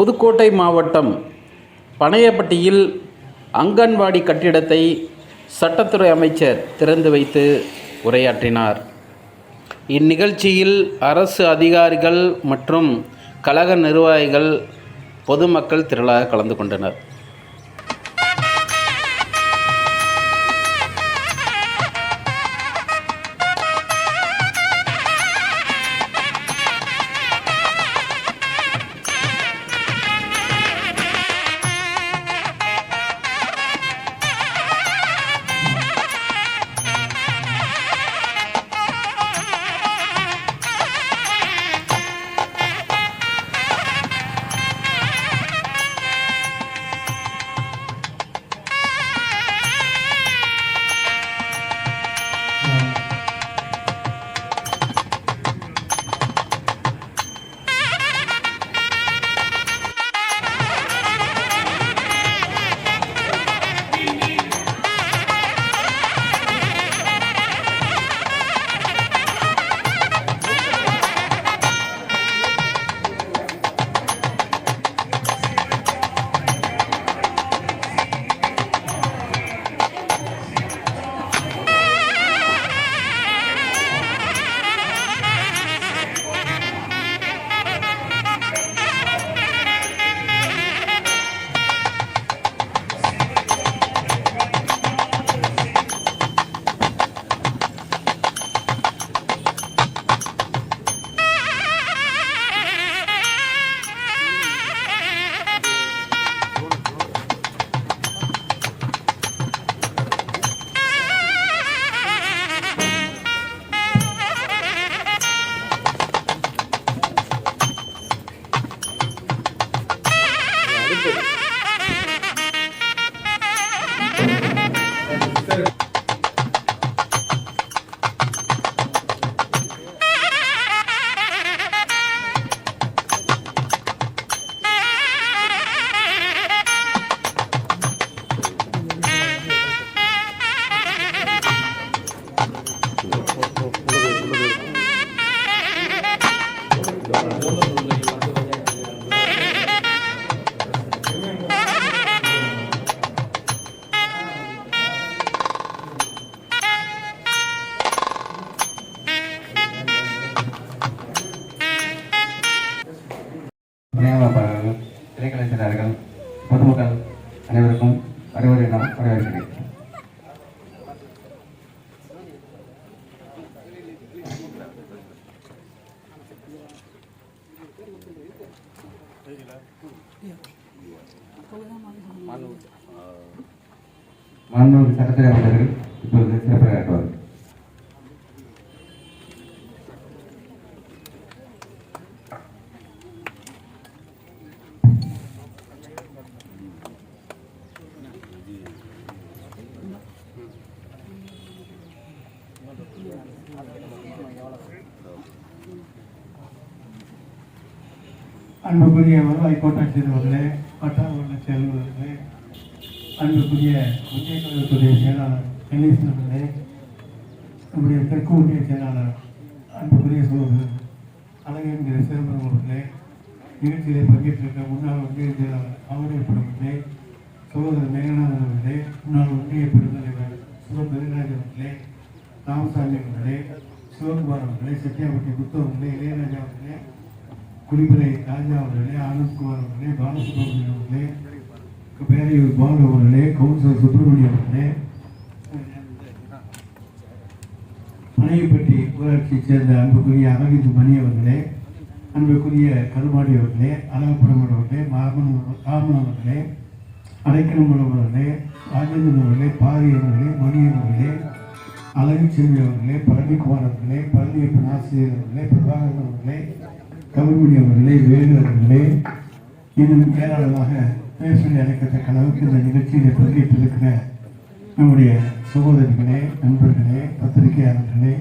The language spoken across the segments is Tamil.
புதுக்கோட்டை மாவட்டம் பனையப்பட்டியில் அங்கன்வாடி கட்டிடத்தை சட்டத்துறை அமைச்சர் திறந்து வைத்து உரையாற்றினார். இந்நிகழ்ச்சியில் அரசு அதிகாரிகள் மற்றும் கழக நிர்வாகிகள் பொதுமக்கள் திரளாக கலந்து கொண்டனர். மாண்புமிகு சட்டத்துறை அமைச்சர்கள் இப்பொழுது சிறப்புரையாற்றுவார் அன்புக்குரிய வருவாய் கோட்டாட்சியர் அவர்களே வட்டார செயல்வர்களே அன்புக்குரிய ஒன்றிய கழகத்துடைய செயலாளர் கணேசன் அவர்களே நம்முடைய தெற்கு ஒன்றிய செயலாளர் அன்புக்குரிய சோழர்கள் அழகென்கிற சிதம்பரம் அவர்களே நிகழ்ச்சியிலே பங்கேற்றிருக்க முன்னாள் ஒன்றிய செயலாளர் அவருடைய அவர்களே சகோதரர் மேகநாதன் அவர்களே முன்னாள் ஒன்றிய பெருந்தலைவர் சுகம் பெருநாயகர் அவர்களே ராமசாமி அவர்களே சிவகுமார் அவர்களே சத்யாபட்டி புத்து அவர்களே இளையராஜா அவர்களே குடிமலை ராஜா அவர்களே ஆனந்த்குமார் அவர்களே பாலசுப்ரமணியம் அவர்களே பேரையூர் பாலு அவர்களே கவுன்சிலர் சுப்பிரமணியம் அவர்களே. பனையப்பட்டி ஊராட்சியைச் சேர்ந்த அன்புக்குரிய அரவிந்த் மணி அவர்களே அன்புக்குரிய கருமாடி அவர்களே அழகப்படம் அவர்களே மாமன் ராமன் அவர்களே அடைக்கலம் அவர்களே ராஜேந்திரன் அவர்களே பாரி அவர்களே மணி அவர்களே அழகு செல்வி அவர்களே பழனிக்குமார் அவர்களே பழனியப்பன் ஆசிரியர் அவர்களே பிரபாகரன் அவர்களே கவிமணி அவர்களே வேலு அவர்களே இன்னும் ஏராளமாக பேசுவதை அழைக்கத்தக்க அளவுக்கு இந்த நிகழ்ச்சியில் பங்கேற்றிருக்கிற நம்முடைய சகோதரிகளே நண்பர்களே பத்திரிகையாளர்களே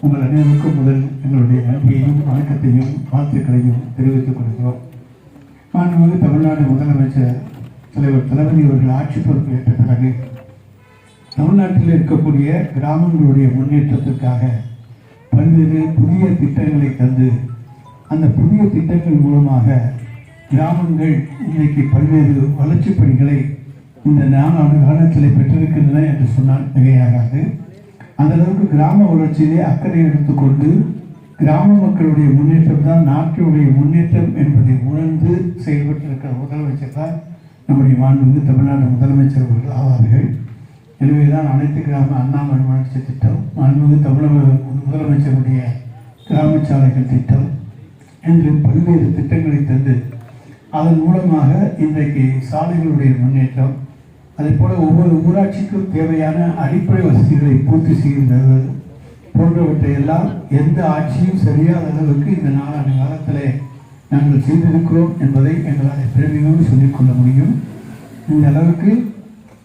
உங்கள் அனைவருக்கும் முதல் எங்களுடைய நன்றியையும் வணக்கத்தையும் வாழ்த்துக்களையும் தெரிவித்துக் கொள்கிறோம். மாண்புமிகு தமிழ்நாடு முதலமைச்சர் தலைவர் தளபதி அவர்கள் ஆட்சி பொறுப்பேற்ற பிறகு தமிழ்நாட்டில் இருக்கக்கூடிய கிராமங்களுடைய முன்னேற்றத்திற்காக பல்வேறு புதிய திட்டங்களை தந்து அந்த புதிய திட்டங்கள் மூலமாக கிராமங்கள் இன்றைக்கு பல்வேறு வளர்ச்சிப் பணிகளை இந்த நாலாண்டு காலத்தில் பெற்றிருக்கின்றன என்று சொன்னால் மிகையாகாது. அந்த அளவுக்கு கிராம வளர்ச்சியிலே அக்கறை எடுத்துக்கொண்டு கிராம மக்களுடைய முன்னேற்றம் தான் நாட்டினுடைய முன்னேற்றம் என்பதை உணர்ந்து செயல்பட்டிருக்கிற முதலமைச்சர் தான் நம்முடைய மாண்புமிகு தமிழ்நாடு முதலமைச்சர் அவர்கள் ஆவார்கள். எனவே தான் அனைத்து கிராம அண்ணாமலை வளர்ச்சி திட்டம் மாண்புமிகு தமிழக முதலமைச்சருடைய கிராம சாலைகள் திட்டம் என்று பல்வேறு திட்டங்களை தந்து அதன் மூலமாக இன்றைக்கு சாலைகளுடைய முன்னேற்றம் அதே போல ஒவ்வொரு ஊராட்சிக்கும் தேவையான அடிப்படை வசதிகளை பூர்த்தி செய்கின்றது போன்றவற்றை எல்லாம் எந்த ஆட்சியும் சரியாத அளவுக்கு இந்த நாலாண்டு காலத்தில் நாங்கள் செய்திருக்கிறோம் என்பதை எங்களால் பெருமையோடு சொல்லிக்கொள்ள முடியும். இந்த அளவுக்கு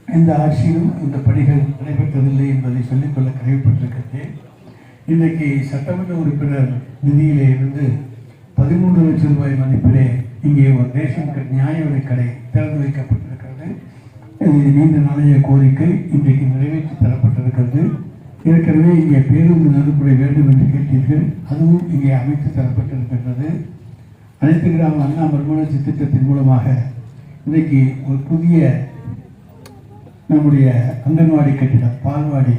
எந்த ஆட்சியிலும் இந்த பணிகள் நடைபெற்றதில்லை என்பதை சொல்லிக்கொள்ள கடமைப்பட்டிருக்கிறேன் இன்றைக்கு சட்டமன்ற உறுப்பினர் நிதியிலே இருந்து பதிமூன்று லட்சம் ரூபாய் மதிப்பிலே இங்கே ஒரு ரேஷன் கடை நியாய விலைக்கடை திறந்து வைக்கப்பட்டிருக்கிறது. இது நீண்ட நாளைய கோரிக்கை. இன்றைக்கு நிறைவேற்றி தரப்பட்டிருக்கிறது. ஏற்கனவே இங்கே பேருந்து நடுப்படை வேண்டும் என்று கேட்டீர்கள். அதுவும் இங்கே அமைத்து தரப்பட்டிருக்கின்றது. அனைத்து கிராம அண்ணா மறுமலர்ச்சி திட்டத்தின் மூலமாக இன்றைக்கு ஒரு புதிய நம்முடைய அங்கன்வாடி கட்டிடம் பால்வாடி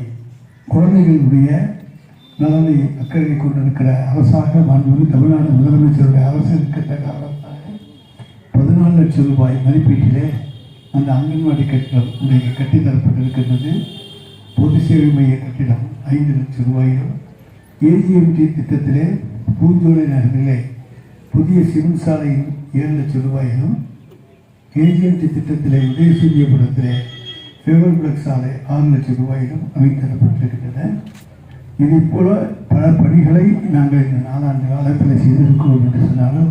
குழந்தைகளுடைய நலனை அக்கறை கொண்டிருக்கிற அரசாக மாண்புமிகு தமிழ்நாடு முதலமைச்சருடைய அரசு இருக்கின்ற காரணத்தால் பதினாலு லட்சம் ரூபாய் மதிப்பீட்டிலே அந்த அங்கன்வாடி கட்டிடம் இன்றைக்கு கட்டித்தரப்பட்டிருக்கின்றது. பொது சேவை மைய கட்டிடம் ஐந்து லட்சம் ரூபாயிலும் ஏஜிஎம்டி திட்டத்திலே பூஞ்சோலை நகரிலே புதிய சிவன் சாலையும் ஏழு லட்சம் ரூபாயிலும் ஏஜிஎம்டி திட்டத்திலே உதயசூரியபுரத்திலே ஃபேவர் பிளக் சாலை ஆறு லட்சம் ரூபாயிலும் அமைத்தரப்பட்டிருக்கின்றன. இதை போல பல பணிகளை நாங்கள் இந்த நாலாண்டு காலத்தில் செய்திருக்கிறோம் என்று சொன்னாலும்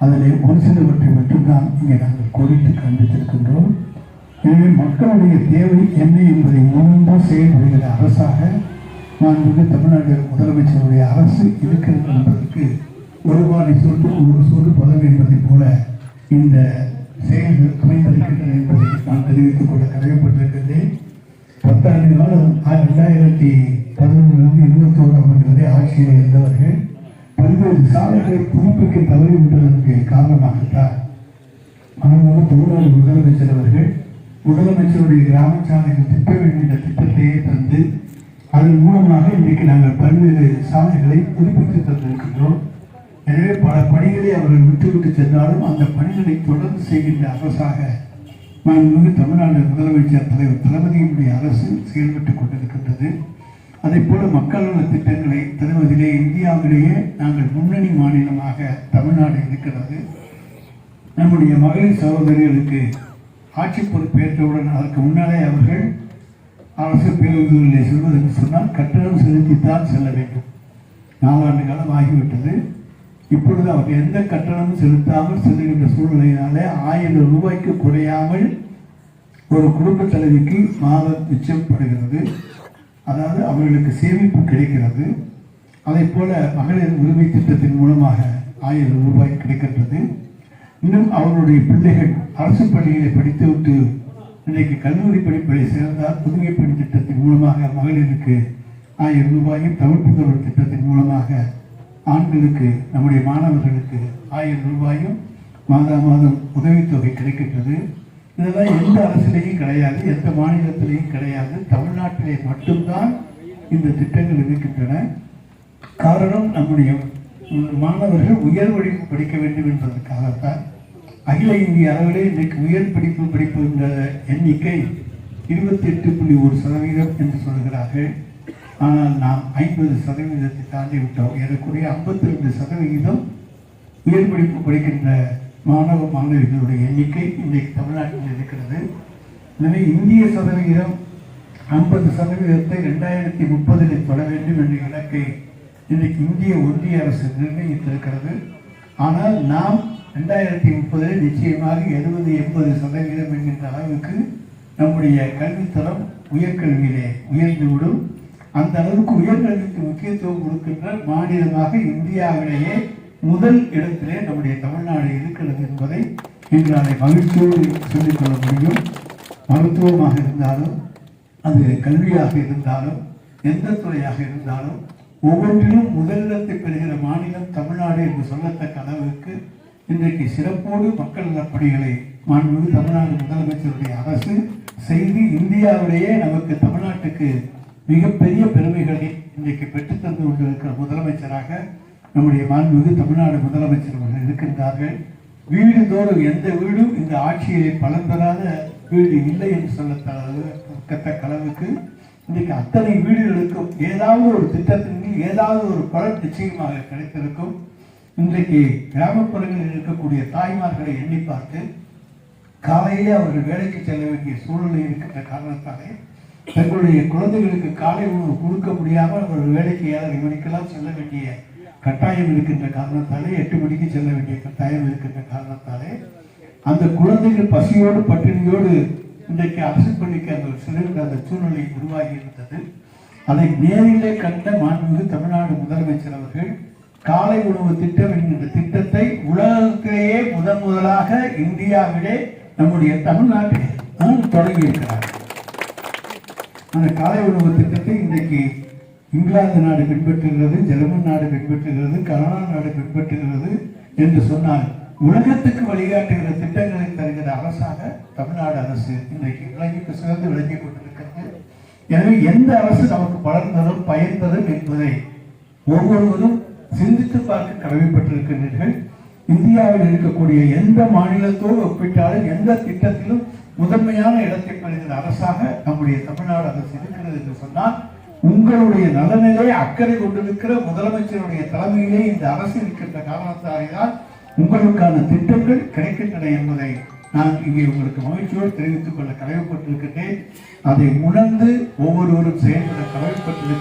அதில் ஒரு சிலவற்றை மட்டும்தான் இங்கே நாங்கள் கோரிட்டு காண்பித்திருக்கின்றோம். எனவே மக்களுடைய தேவை என்ன என்பதை உணர்ந்து செயல்படுகிற அரசாக நான் வந்து தமிழ்நாடு முதலமைச்சருடைய அரசு இருக்கிறது என்பதற்கு ஒரு வாரி சொட்டு ஒரு சொட்டு பதவி என்பதைப் போல இந்த செயல்கள் அமைந்திருக்கின்றன என்பதை நான் தெரிவித்துக் கொள்ள கடமைப்பட்டிருக்கின்றேன் பத்தாண்டு காலம் ஆ- ரெண்டாயிரத்தி பதினொன்றிலிருந்து இருபத்தோராம் ஆண்டு வரை ஆட்சியில் இருந்தவர்கள் பல்வேறு சாலைகளை புதுப்பிக்க தவறிவிட்டதற்கு காரணமாகத்தான் ஆனால் தமிழ்நாடு முதலமைச்சர் அவர்கள் முதலமைச்சருடைய கிராம சாலைகள் திட்ட வேண்டிய திட்டத்தையே தந்து அதன் மூலமாக இன்றைக்கு நாங்கள் பல்வேறு சாலைகளை புதுப்பித்து தந்திருக்கின்றோம். எனவே பல பணிகளை அவர்கள் விட்டுவிட்டு சென்றாலும் அந்த பணிகளை தொடர்ந்து செய்கின்ற அரசாக மாண்புமிகு தமிழ்நாடு முதலமைச்சர் தலைவர் தளபதியினுடைய அரசு செயல்பட்டுக் கொண்டிருக்கின்றது. அதைப் போல மக்கள் நல திட்டங்களை தருவதிலே இந்தியாவிலேயே நாங்கள் முன்னணி மாநிலமாக தமிழ்நாடு இருக்கிறது. நம்முடைய மகளிர் சகோதரிகளுக்கு ஆட்சி பொறுப்பேற்றவுடன் அதற்கு முன்னாலே அவர்கள் அரசு பேருந்துகளிலே செல்வதற்கு சொன்னால் கட்டணம் செலுத்தித்தான் செல்ல வேண்டும். நாலாண்டு காலம் ஆகிவிட்டது. இப்பொழுது அவர் எந்த கட்டணமும் செலுத்தாமல் செல்லுகின்ற சூழ்நிலையினாலே ஆயிரம் ரூபாய்க்கு குறையாமல் ஒரு குடும்ப தலைவிக்கு மாதம் மிச்சப்படுகிறது அதாவது அவர்களுக்கு சேமிப்பு கிடைக்கிறது. அதைப் போல மகளிர் உரிமை திட்டத்தின் மூலமாக ஆயிரம் ரூபாய் கிடைக்கின்றது. இன்னும் அவர்களுடைய பிள்ளைகள் அரசு பள்ளிகளை படித்துவிட்டு இன்றைக்கு கல்லூரி படிப்பை சேர்ந்தால் புதுமை பெண் திட்டத்தின் மூலமாக மகளிருக்கு ஆயிரம் ரூபாயும் தமிழ் புதல்வர் திட்டத்தின் மூலமாக ஆண்களுக்கு நம்முடைய மாணவர்களுக்கு ஆயிரம் ரூபாயும் மாதா மாதம் உதவித்தொகை கிடைக்கின்றது. இதெல்லாம் எந்த அரசிலையும் கிடையாது எந்த மாநிலத்திலையும் கிடையாது. தமிழ்நாட்டிலே மட்டும்தான் இந்த திட்டங்கள் இருக்கின்றன. காரணம் நம்முடைய மாணவர்கள் உயர் படிப்பு படிக்க வேண்டும் என்பதற்காகத்தான் அகில இந்திய அளவிலே இன்றைக்கு உயர் படிப்பு படிப்புகின்ற எண்ணிக்கை இருபத்தி எட்டு புள்ளி ஒரு சதவீதம் என்று சொல்கிறார்கள் ஆனால் நாம் ஐம்பது சதவீதத்தை தாண்டி விட்டோம். ஏறக்குறைய ஐம்பத்தி ரெண்டு சதவிகிதம் உயர் படிப்பு படிக்கின்ற மாணவ மாணவிகளுடைய எண்ணிக்கை இன்றைக்கு தமிழ்நாட்டில் இருக்கிறது. எனவே இந்திய சதவிகிதம் ஐம்பது சதவீதத்தை ரெண்டாயிரத்தி முப்பதில் தொட வேண்டும் என்ற இலக்கை இன்றைக்கு இந்திய ஒன்றிய அரசு நிர்ணயித்திருக்கிறது. ஆனால் நாம் ரெண்டாயிரத்தி முப்பதில் நிச்சயமாக எழுபது எண்பது சதவீதம் என்கின்ற அளவுக்கு நம்முடைய கல்வித்தரம் உயர்கல்வியிலே உயர்ந்துவிடும். அந்த அளவுக்கு உயர்கல்விக்கு முக்கியத்துவம் கொடுக்கின்ற மாநிலமாக இந்தியாவிலேயே முதல் இடத்திலே நம்முடைய தமிழ்நாடு இருக்கிறது என்பதை இன்று அதை மகிழ்ச்சியோடு சொல்லிக்கொள்ள முடியும். மருத்துவமாக இருந்தாலும் அது கல்வியாக இருந்தாலும் எந்த துறையாக இருந்தாலும் ஒவ்வொன்றிலும் முதலிடத்தை பெறுகிற மாநிலம் தமிழ்நாடு என்று சொல்லத்தக்க அளவுக்கு இன்றைக்கு சிறப்போடு மக்கள் நலப்பணிகளை பணிகளை தமிழ்நாடு முதலமைச்சருடைய அரசு செய்து இந்தியாவிலேயே நமக்கு தமிழ்நாட்டுக்கு மிகப்பெரிய பெருமைகளை இன்றைக்கு பெற்றுத்தந்து கொண்டிருக்கிற முதலமைச்சராக நம்முடைய மாண்புமிகு தமிழ்நாடு முதலமைச்சர் அவர்கள் இருக்கின்றார்கள். வீடுதோறும் எந்த வீடும் இந்த ஆட்சியிலே பலன் பெறாத வீடு இல்லை என்று சொல்லத்தக்க அளவுக்கு இன்றைக்கு அத்தனை வீடுகளுக்கும் ஏதாவது ஒரு திட்டத்தின் கீழ் ஏதாவது ஒரு பலன் நிச்சயமாக கிடைத்திருக்கும். இன்றைக்கு கிராமப்புறங்களில் இருக்கக்கூடிய தாய்மார்களை எண்ணி பார்த்து காலையிலே அவர்கள் வேலைக்கு செல்ல வேண்டிய சூழ்நிலை இருக்கின்ற காரணத்தாலே தங்களுடைய குழந்தைகளுக்கு காலை உணவு கொடுக்க முடியாமல் அவர்கள் வேலைக்கு ஏழரை மணிக்கெல்லாம் செல்ல வேண்டிய கட்டாயம் இருக்கின்ற காரணத்தாலே எட்டு மணிக்கு செல்ல வேண்டிய கட்டாயம் இருக்கின்ற காரணத்தாலே அந்த குழந்தைகள் பசியோடு பட்டினியோடு இன்றைக்கு அரசு பள்ளிக்கு அந்த சிலருக்கு அந்த சூழ்நிலை உருவாகி இருந்தது. அதை நேரிலே கண்ட மாண்புமிகு தமிழ்நாடு முதலமைச்சர் அவர்கள் காலை உணவு திட்டம் என்கின்ற திட்டத்தை உலகத்திலேயே முதன் முதலாக இந்தியாவிலே நம்முடைய தமிழ்நாட்டில் தொடங்கி இருக்கிறார் அந்த காலை உணவு திட்டத்தை இன்றைக்கு இங்கிலாந்து நாடு பின்பற்றுகிறது ஜெர்மன் நாடு பின்பற்றுகிறது கனடா நாடு பின்பற்றுகிறது என்று சொன்னால் உலகத்துக்கு வழிகாட்டுகிற திட்டங்களை தருகிற அரசாக தமிழ்நாடு அரசு இன்றைக்கு உலகிற்கு சிறந்து விளங்கிக் கொண்டிருக்கிறது. எனவே எந்த அரசு நமக்கு வளர்ந்ததும் பயன்பதும் என்பதை ஒவ்வொருவரும் சிந்தித்து பார்க்க கடமைப்பட்டிருக்கிறீர்கள் இந்தியாவில் இருக்கக்கூடிய எந்த மாநிலத்தோடு ஒப்பிட்டாலும் எந்த திட்டத்திலும் முதன்மையான இடத்தை பெறுகிற அரசாக நம்முடைய தமிழ்நாடு அரசு இருக்கிறது என்று சொன்னால் உங்களுடைய நலனிலே அக்கறை கொண்டிருக்கிற முதலமைச்சருடைய தலைமையிலே இந்த அரசு இருக்கின்ற காரணத்தாலேதான் உங்களுக்கான திட்டங்கள் கிடைக்கின்றன என்பதை நான் இங்கே உங்களுக்கு மகிழ்ச்சியோடு தெரிவித்துக் கொள்ள கடமைப்பட்டிருக்கின்றேன் அதை உணர்ந்து ஒவ்வொருவரும் செயல்பட கடமைப்பட்டிருக்கிறேன்